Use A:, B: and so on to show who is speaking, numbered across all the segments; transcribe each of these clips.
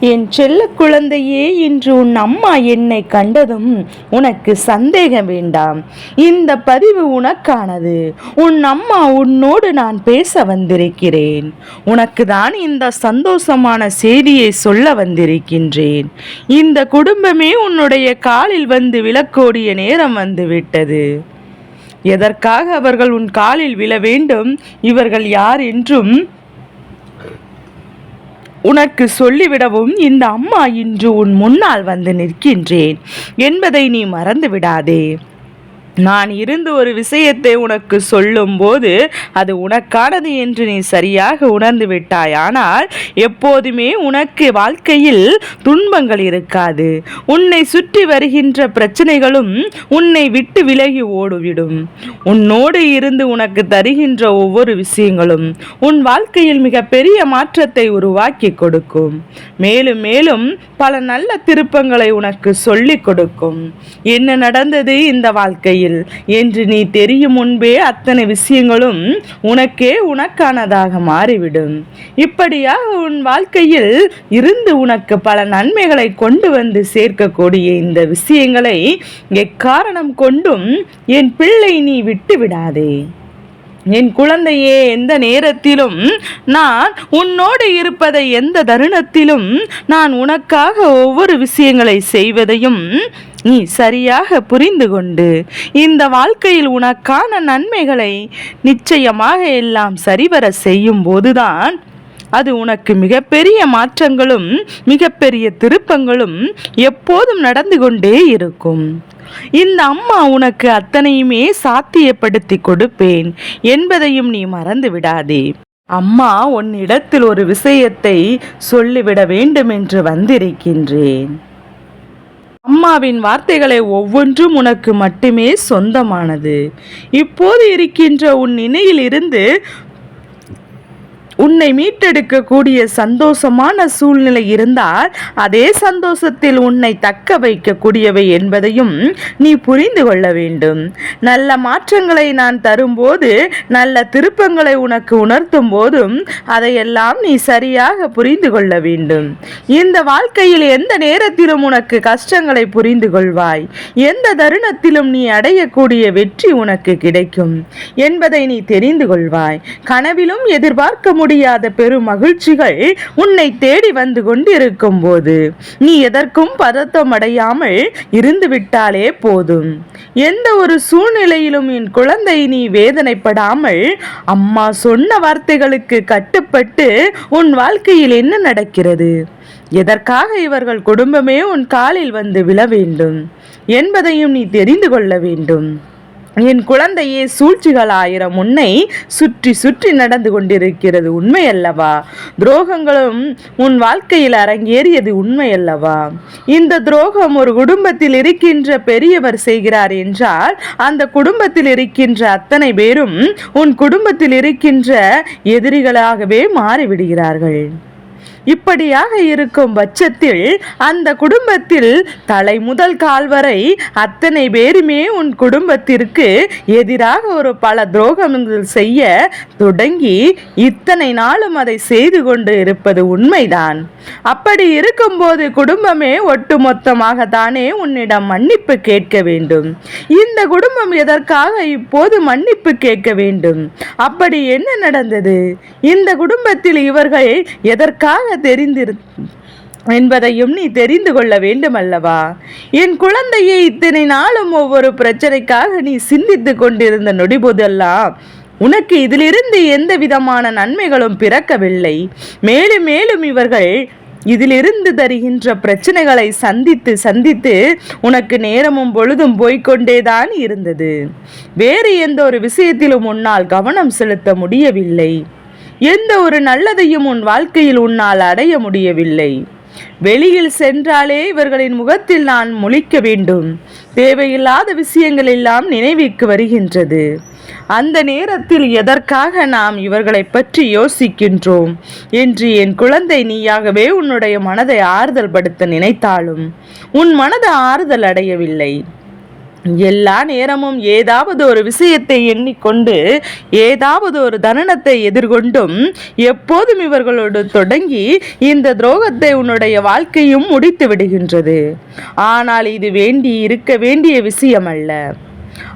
A: என் செல்ல குழந்தையே இன்று உன் அம்மா என்னை கண்டதும் உனக்கு சந்தேகம் வேண்டாம். இந்த பதிவு உனக்கானது. உன் அம்மா உன்னோடு நான் பேச வந்திருக்கிறேன். உனக்கு தான் இந்த சந்தோஷமான செய்தியை சொல்ல வந்திருக்கின்றேன். இந்த குடும்பமே உன்னுடைய காலில் வந்து விழக்கூடிய நேரம் வந்துவிட்டது. எதற்காக அவர்கள் உன் காலில் விழ வேண்டும்? இவர்கள் யார் என்றும் உனக்கு சொல்லிவிடவும் இந்த அம்மா இன்று உன் முன்னால் வந்து நிற்கின்றேன் என்பதை நீ மறந்து விடாதே நான் இருந்து ஒரு விஷயத்தை உனக்கு சொல்லும்போது அது உனக்கானது என்று நீ சரியாக உணர்ந்து விட்டாய். ஆனால் எப்போதுமே உனக்கு வாழ்க்கையில் துன்பங்கள் இருக்காது. உன்னை சுற்றி வருகின்ற பிரச்சனைகளும் உன்னை விட்டு விலகி ஓடிவிடும். உன்னோடு இருந்து உனக்கு தருகின்ற ஒவ்வொரு விஷயங்களும் உன் வாழ்க்கையில் மிகப்பெரிய மாற்றத்தை உருவாக்கி கொடுக்கும். மேலும் மேலும் பல நல்ல திருப்பங்களை உனக்கு சொல்லிக் கொடுக்கும். என்ன நடந்தது இந்த வாழ்க்கையில்? என்று நீ தெரியும் முன்பே அத்தனை விஷயங்களும் உனக்கே உனக்கானதாக மாறிவிடும். இப்படியாக உன் வாழ்க்கையில் இருந்து உனக்கு பல நன்மைகளை கொண்டு வந்து சேர்க்கக்கூடிய இந்த விஷயங்களை எக்காரணம் கொண்டும் என் பிள்ளை நீ விட்டு விடாதே என் குழந்தையே எந்த நேரத்திலும் நான் உன்னோடு இருப்பதை எந்த தருணத்திலும் நான் உனக்காக ஒவ்வொரு விஷயங்களை செய்வதையும் நீ சரியாக புரிந்து கொண்டு இந்த வாழ்க்கையில் உனக்கான நன்மைகளை நிச்சயமாக எல்லாம் சரிவர செய்யும் போதுதான். அது உனக்கு மிகப்பெரிய மாற்றங்களும் மிகப்பெரிய திருப்பங்களும் எப்போதும் நடந்து கொண்டே இருக்கும். இந்த அம்மா உனக்கு அத்தனையுமே சாத்தியப்படுத்தி கொடுப்பேன் என்பதையும் நீ மறந்து விடாதே. அம்மா உன்னிடத்தில் ஒரு விஷயத்தை சொல்லிவிட வேண்டும் என்று வந்திருக்கின்றேன். அம்மாவின் வார்த்தைகளை ஒவ்வொன்றும் உனக்கு மட்டுமே சொந்தமானது. இப்போது இருக்கின்ற உன் நினையிலிருந்து உன்னை மீட்டெடுக்கக்கூடிய சந்தோஷமான சூழ்நிலை இருந்தால் அதே சந்தோஷத்தில் உன்னை தக்க வைக்கக்கூடியவை என்பதையும் நீ புரிந்து கொள்ள வேண்டும். நல்ல மாற்றங்களை நான் தரும்போது நல்ல திருப்பங்களை உனக்கு உணர்த்தும் போதும் அதையெல்லாம் நீ சரியாக புரிந்து கொள்ள வேண்டும். இந்த வாழ்க்கையில் எந்த நேரத்திலும் உனக்கு கஷ்டங்களை புரிந்து கொள்வாய். எந்த தருணத்திலும் நீ அடையக்கூடிய வெற்றி உனக்கு கிடைக்கும் என்பதை நீ தெரிந்து கொள்வாய். கனவிலும் எதிர்பார்க்க முடியாத பெரும் மகிழ்ச்சிகள் உன்னை தேடி வந்து கொண்டிருக்கும் போது நீ எதற்கும் பதத்தம் அடையாமல் இருந்து விட்டாலே போதும். எந்த ஒரு சூழ்நிலையிலும் என் குழந்தை நீ வேதனைப்படாமல் அம்மா சொன்ன வார்த்தைகளுக்கு கட்டுப்பட்டு உன் வாழ்க்கையில் என்ன நடக்கிறது? எதற்காக இவர்கள் குடும்பமே உன் காலில் வந்து விழ வேண்டும்? என்பதையும் நீ தெரிந்து கொள்ள வேண்டும். என் குழந்தையே சூழ்ச்சிகள் ஆயிரம் உன்னை சுற்றி சுற்றி நடந்து கொண்டிருக்கிறது உண்மை அல்லவா துரோகங்களும் உன் வாழ்க்கையில் அரங்கேறியது உண்மை அல்லவா இந்த துரோகம் ஒரு குடும்பத்தில் இருக்கின்ற பெரியவர் செய்கிறார் என்றால் அந்த குடும்பத்தில் இருக்கின்ற அத்தனை பேரும் உன் குடும்பத்தில் இருக்கின்ற எதிரிகளாகவே மாறிவிடுகிறார்கள். இப்படியாக இருக்கும் பட்சத்தில் அந்த குடும்பத்தில் தலை முதல் கால் வரை அத்தனை பேருமே உன் குடும்பத்திற்கு எதிராக ஒரு பல துரோகங்கள் செய்ய தொடங்கி இத்தனை நாளும் அதை செய்து கொண்டு இருப்பது உண்மைதான். அப்படி இருக்கும்போது குடும்பமே ஒட்டுமொத்தமாக தானே உன்னிடம் மன்னிப்பு கேட்க வேண்டும். இந்த குடும்பம் எதற்காக இப்போது மன்னிப்பு கேட்க வேண்டும்? அப்படி என்ன நடந்தது? இந்த குடும்பத்தில் இவர்கள் எதற்காக தெரிந்திரு என்பதையும் நீ தெரிந்து கொள்ள வேண்டும் அல்லவா என் குழந்தையை இத்தனை நாளும் ஒவ்வொரு பிரச்சனைக்காக நீ சிந்தித்து கொண்டிருந்த நொடிபோதெல்லாம் உனக்கு இதிலிருந்து எந்த விதமான நன்மைகளும் பிறக்கவில்லை. மேலும் மேலும் இவர்கள் இதிலிருந்து தருகின்ற பிரச்சனைகளை சந்தித்து சந்தித்து உனக்கு நேரமும் பொழுதும் போய்கொண்டேதான் இருந்தது. வேறு எந்த ஒரு விஷயத்திலும் உன்னால் கவனம் செலுத்த முடியவில்லை. எந்த ஒரு நல்லதையும் உன் வாழ்க்கையில் உன்னால் அடைய முடியவில்லை. வெளியில் சென்றாலே இவர்களின் முகத்தில் நான் முழிக்க வேண்டும். தேவையில்லாத விஷயங்கள் எல்லாம் நினைவிற்கு வருகின்றது. அந்த நேரத்தில் எதற்காக நாம் இவர்களை பற்றி யோசிக்கின்றோம்? என்று என் குழந்தை நீயாகவே உன்னுடைய மனதை ஆறுதல் படுத்த நினைத்தாலும் உன் மனது ஆறுதல் அடையவில்லை. எல்லா நேரமும் ஏதாவது ஒரு விஷயத்தை எண்ணிக்கொண்டு ஏதாவது ஒரு தருணத்தை எதிர்கொண்டும் எப்போதும் இவர்களோடு தொடங்கி இந்த துரோகத்தை உன்னுடைய வாழ்க்கையும் முடித்து விடுகின்றது. ஆனால் இது வேண்டி இருக்க வேண்டிய விஷயம் அல்ல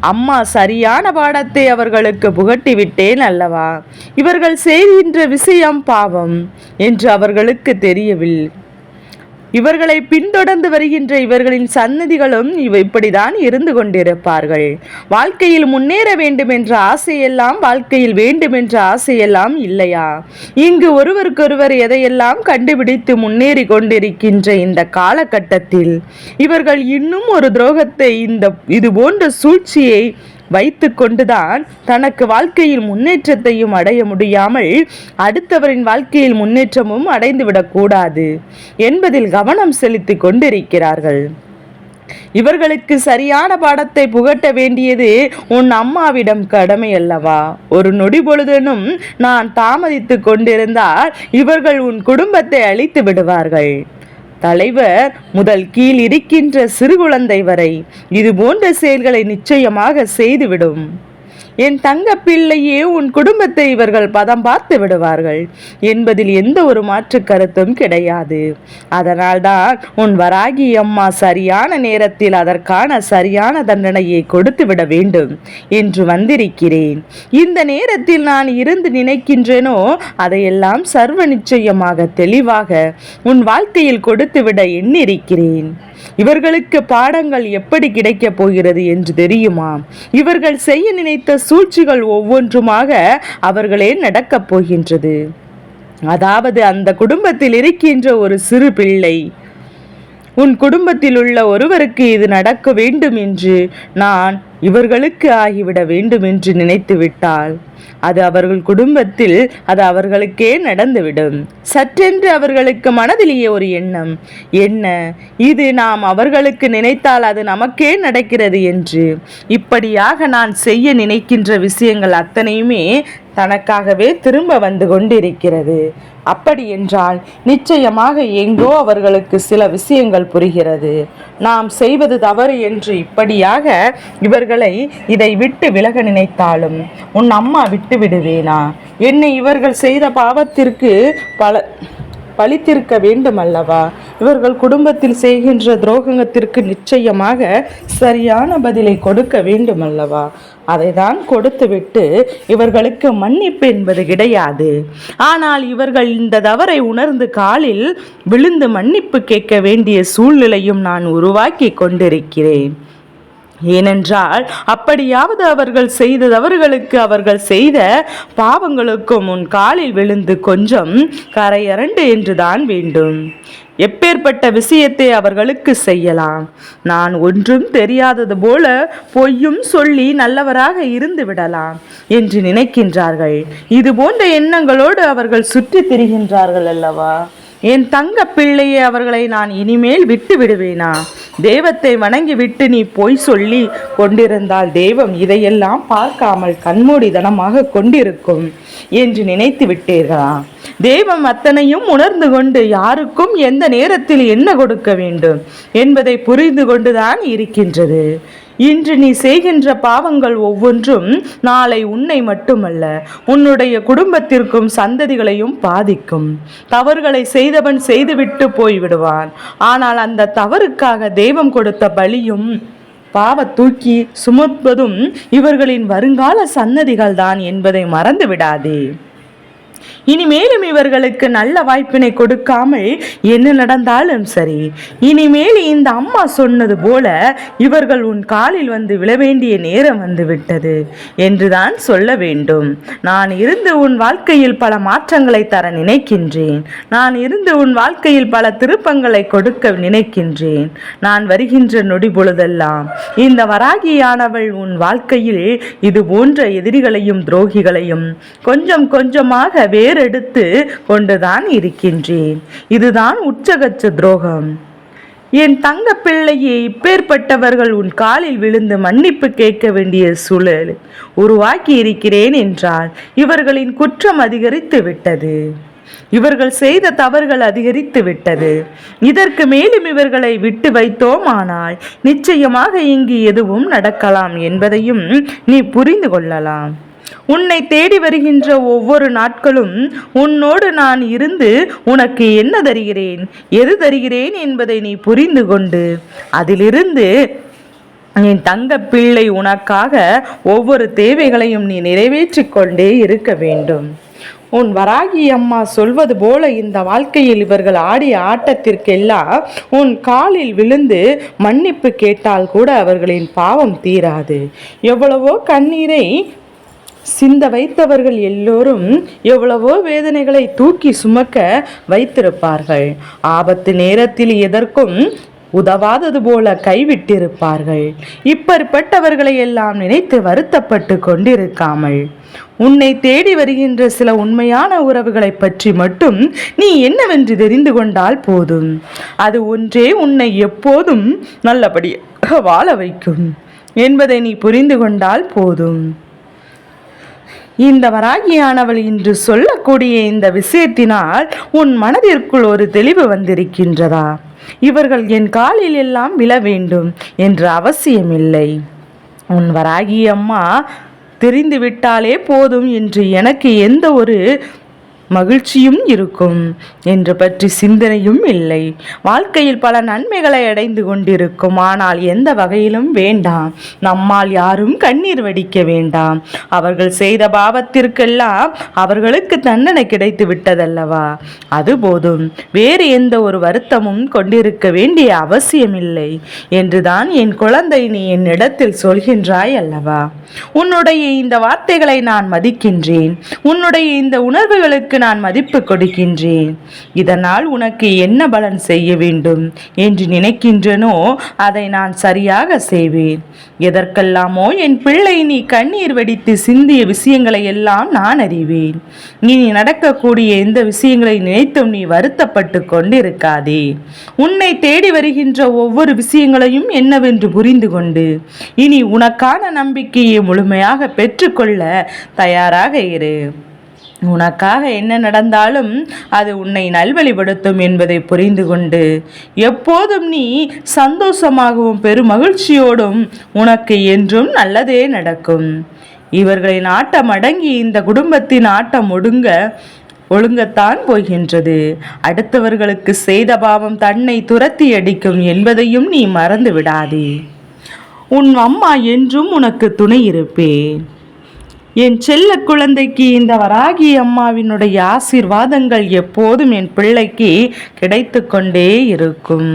A: அம்மா சரியான பாடத்தை அவர்களுக்கு புகட்டி விட்டேன் அல்லவா? இவர்கள் செய்கின்ற விஷயம் பாவம் என்று அவர்களுக்கு தெரியவில்லை. இவர்களை பின்தொடர்ந்து வருகின்ற இவர்களின் சன்னதிகளும் இவ இப்படிதான் இருந்து கொண்டிருப்பார்கள். வாழ்க்கையில் முன்னேற வேண்டும் என்ற ஆசையெல்லாம் வாழ்க்கையில் வேண்டும் என்ற ஆசையெல்லாம் இல்லையா? இங்கு ஒருவருக்கொருவர் எதையெல்லாம் கண்டுபிடித்து முன்னேறி கொண்டிருக்கின்ற இந்த காலகட்டத்தில் இவர்கள் இன்னும் ஒரு துரோகத்தை இந்த இது போன்ற சூழ்ச்சியை வைத்து கொண்டுதான் தனக்கு வாழ்க்கையில் முன்னேற்றத்தையும் அடைய முடியாமல் அடுத்தவரின் வாழ்க்கையில் முன்னேற்றமும் அடைந்துவிடக்கூடாது என்பதில் கவனம் செலுத்தி கொண்டிருக்கிறார்கள். இவர்களுக்கு சரியான பாடத்தை புகட்ட வேண்டியது உன் அம்மாவிடம் கடமை அல்லவா? ஒரு நொடி பொழுதனும் நான் தாமதித்து கொண்டிருந்தால் இவர்கள் உன் குடும்பத்தை அழித்து விடுவார்கள். தலைவர் முதல் கீழ் இருக்கின்ற சிறு குழந்தை வரை இது போன்ற செயல்களை நிச்சயமாக செய்துவிடும். என் தங்க பிள்ளையே உன் குடும்பத்தை இவர்கள் பதம் பார்த்து விடுவார்கள். என்பதில் எந்த ஒரு மாற்று கருத்தும் கிடையாது. அதனால்தான் உன் வராகி அம்மா சரியான நேரத்தில் அதற்கான சரியான தண்டனையை கொடுத்து விட வேண்டும் என்று வந்திருக்கிறேன். இந்த நேரத்தில் நான் இருந்து நினைக்கின்றேனோ அதையெல்லாம் சர்வ நிச்சயமாக தெளிவாக உன் வாழ்க்கையில் கொடுத்துவிட எண்ணிருக்கிறேன். இவர்களுக்கு பாடங்கள் எப்படி கிடைக்கப் போகிறது என்று தெரியுமா? இவர்கள் செய்ய நினைத்த சூழ்ச்சிகள் ஒவ்வொன்றுமாக அவர்களே நடக்கப் போகின்றது. அதாவது அந்த குடும்பத்தில் இருக்கின்ற ஒரு சிறு பிள்ளை உன் குடும்பத்தில் உள்ள ஒருவருக்கு இது நடக்க வேண்டும் என்று நான் இவர்களுக்கு ஆகிவிட வேண்டும் என்று நினைத்து விட்டால் அது அவர்கள் குடும்பத்தில் அது அவர்களுக்கே நடந்துவிடும். சற்றென்று அவர்களுக்கு மனதிலேயே ஒரு எண்ணம். என்ன? இது நாம் அவர்களுக்கு நினைத்தால் அது நமக்கே நடக்கிறது என்று. இப்படியாக நான் செய்ய நினைக்கின்ற விஷயங்கள் அத்தனையுமே தனக்காகவே திரும்ப வந்து கொண்டிருக்கிறது. அப்படி என்றால் நிச்சயமாக எங்கோ அவர்களுக்கு சில விஷயங்கள் புரிகிறது. நாம் செய்வது தவறு என்று இப்படியாக இவர்கள் இதை விட்டு விலக நினைத்தாலும் உன் அம்மா விட்டு விடுவேனா? என்னை இவர்கள் செய்த பாவத்திற்கு பல பழித்திருக்க வேண்டும் அல்லவா இவர்கள் குடும்பத்தில் செய்கின்ற துரோகத்திற்கு நிச்சயமாக சரியான பதிலை கொடுக்க வேண்டும் அல்லவா அதை தான் கொடுத்துவிட்டு இவர்களுக்கு மன்னிப்பு என்பது கிடையாது. ஆனால் இவர்கள் இந்த தவறை உணர்ந்து காலில் விழுந்து மன்னிப்பு கேட்க வேண்டிய சூழ்நிலையும் நான் உருவாக்கி கொண்டிருக்கிறேன். ஏனென்றால் அப்படியாவது அவர்கள் செய்த தவறுகளுக்கு அவர்கள் செய்த பாவங்களுக்கும் உன் காலில் விழுந்து கொஞ்சம் கரையரண்டு என்றுதான் வேண்டும். எப்பேற்பட்ட விஷயத்தை அவர்களுக்கு செய்யலாம். நான் ஒன்றும் தெரியாதது போல பொய்யும் சொல்லி நல்லவராக இருந்து விடலாம் என்று நினைக்கின்றார்கள். இது போன்ற எண்ணங்களோடு அவர்கள் சுற்றி திரிகின்றார்கள் அல்லவா? என் தங்க பிள்ளையை அவர்களை நான் இனிமேல் விட்டு விடுவேனா? தெய்வத்தை வணங்கிவிட்டு நீ பொய் சொல்லி கொண்டிருந்தால் தெய்வம் இதையெல்லாம் பார்க்காமல் கண்மூடிதனமாக கொண்டிருக்கும் என்று நினைத்து விட்டீர்களா தெய்வம் அத்தனையும் உணர்ந்து கொண்டு யாருக்கும் எந்த நேரத்தில் என்ன கொடுக்க வேண்டும் என்பதை புரிந்து கொண்டுதான் இருக்கின்றது. இன்று நீ செய்கின்ற பாவங்கள் ஒவ்வொன்றும் நாளை உன்னை மட்டுமல்ல உன்னுடைய குடும்பத்திற்கும் சந்ததிகளையும் பாதிக்கும். தவறுகளை செய்தவன் செய்துவிட்டு போய்விடுவான். ஆனால் அந்த தவறுக்காக தெய்வம் கொடுத்த பலியும் பாவ தூக்கி சுமப்பதும் இவர்களின் வருங்கால சன்னதிகள் தான் என்பதை மறந்து விடாதே இனிமேலும் இவர்களுக்கு நல்ல வாய்ப்பினை கொடுக்காமல் என்ன நடந்தாலும் சரி. இனிமேல் இந்த அம்மா சொன்னது போல இவர்கள் உன் காலில் வந்து விழ வேண்டிய நேரம் வந்து விட்டது என்றுதான் சொல்ல வேண்டும். நான் இருந்து உன் வாழ்க்கையில் பல மாற்றங்களை தர நினைக்கின்றேன். நான் இருந்து உன் வாழ்க்கையில் பல திருப்பங்களை கொடுக்க நினைக்கின்றேன். நான் வருகின்ற நொடி பொழுதெல்லாம் இந்த வராகியானவள் உன் வாழ்க்கையில் இது போன்ற எதிரிகளையும் துரோகிகளையும் கொஞ்சம் கொஞ்சமாக வேறெடுத்து கொண்டுதான் இருக்கின்றேன். இதுதான் உச்சகச்ச துரோகம். என் தங்க பிள்ளையை இப்பேற்பட்டவர்கள் உன் காலில் விழுந்து மன்னிப்பு கேட்க வேண்டிய சூழல் உருவாக்கி இருக்கிறேன் என்றால் இவர்களின் குற்றம் அதிகரித்து விட்டது. இவர்கள் செய்த தவறுகள் அதிகரித்து விட்டது. இதற்கு மேலும் இவர்களை விட்டு வைத்தோமானால் நிச்சயமாக இங்கு எதுவும் நடக்கலாம் என்பதையும் நீ புரிந்து கொள்ளலாம். உன்னை தேடி வருகின்ற ஒவ்வொரு நாட்களும் உன்னோடு நான் இருந்து உனக்கு என்ன தருகிறேன்? எது தருகிறேன் என்பதை நீ புரிந்து கொண்டு அதிலிருந்து என் தங்க பிள்ளை உனக்காக ஒவ்வொரு தேவைகளையும் நீ நிறைவேற்றிக் கொண்டே இருக்க வேண்டும். உன் வராகி அம்மா சொல்வது போல இந்த வாழ்க்கையில் இவர்கள் ஆடிய ஆட்டத்திற்கெல்லாம் உன் காலில் விழுந்து மன்னிப்பு கேட்டால் கூட அவர்களின் பாவம் தீராது. எவ்வளவோ கண்ணீரை சிந்த வைத்தவர்கள் எல்லோரும் எவ்வளவோ வேதனைகளை தூக்கி சுமக்க வைத்திருப்பார்கள். ஆபத்து நேரத்தில் எதற்கும் உதவாதது போல கைவிட்டிருப்பார்கள். இப்படிப்பட்டவர்களை எல்லாம் நினைத்து வருத்தப்பட்டு கொண்டிருக்காமல். உன்னை தேடி வருகின்ற சில உண்மையான உறவுகளை பற்றி மட்டும் நீ என்னவென்று தெரிந்து கொண்டால் போதும். அது ஒன்றே உன்னை எப்போதும் நல்லபடியாக வாழ வைக்கும் என்பதை நீ புரிந்து கொண்டால் போதும். இந்த வராகியானவள் இன்று சொல்லக்கூடிய இந்த விஷயத்தினால் உன் மனதிற்குள் ஒரு தெளிவு வந்திருக்கின்றதா? இவர்கள் என் காலில் எல்லாம் விழ வேண்டும் என்ற அவசியமில்லை. உன் வராகி அம்மா தெரிந்து விட்டாலே போதும் என்று எனக்கு எந்த ஒரு மகிழ்ச்சியும் இருக்கும் என்று பற்றி சிந்தனையும் இல்லை. வாழ்க்கையில் பல நன்மைகளை அடைந்து கொண்டிருக்கும். ஆனால் எந்த வகையிலும் வேண்டாம். நம்மால் யாரும் கண்ணீர் வடிக்க வேண்டாம். அவர்கள் செய்த பாவத்திற்கெல்லாம் அவர்களுக்கு தண்டனை கிடைத்து விட்டதல்லவா? அது போதும். வேறு எந்த ஒரு வருத்தமும் கொண்டிருக்க வேண்டிய அவசியமில்லை என்றுதான் என் குழந்தை நீ என்னிடத்தில் சொல்கின்றாய் அல்லவா? உன்னுடைய இந்த வார்த்தைகளை நான் மதிக்கின்றேன். உன்னுடைய இந்த உணர்வுகளுக்கு நான் மதிப்பு கொடுக்கின்றேன். இதனால் உனக்கு என்ன பலன் செய்ய வேண்டும்? என்று நினைக்கின்றனோ அதை நான் சரியாக செய்வேன். எதற்கெல்லாமோ என் பிள்ளை நீ கண்ணீர் வெடித்து சிந்திய விஷயங்களை எல்லாம் நான் அறிவேன். இனி நடக்கக்கூடிய எந்த விஷயங்களை நினைத்தும் நீ வருத்தப்பட்டு கொண்டிருக்காதே. உன்னை தேடி வருகின்ற ஒவ்வொரு விஷயங்களையும் என்னவென்று புரிந்து கொண்டு இனி உனக்கான நம்பிக்கையை முழுமையாக பெற்றுக்கொள்ள தயாராக இரு. உனக்காக என்ன நடந்தாலும் அது உன்னை நல்வழிப்படுத்தும் என்பதை புரிந்து கொண்டு எப்போதும் நீ சந்தோஷமாகவும் பெருமகிழ்ச்சியோடும் உனக்கு என்றும் நல்லதே நடக்கும். இவர்களின் ஆட்டம் அடங்கி இந்த குடும்பத்தின் ஆட்டம் ஒடுங்க ஒழுங்கத்தான் போகின்றது. அடுத்தவர்களுக்கு செய்த பாவம் தன்னை துரத்தி அடிக்கும் என்பதையும் நீ மறந்து விடாதே உன் அம்மா என்றும் உனக்கு துணை இருப்பேன். என் செல்ல குழந்தைக்கு இந்த வராகி அம்மாவினுடைய ஆசீர்வாதங்கள் எப்போதும் என் பிள்ளைக்கு கிடைத்து கொண்டே இருக்கும்.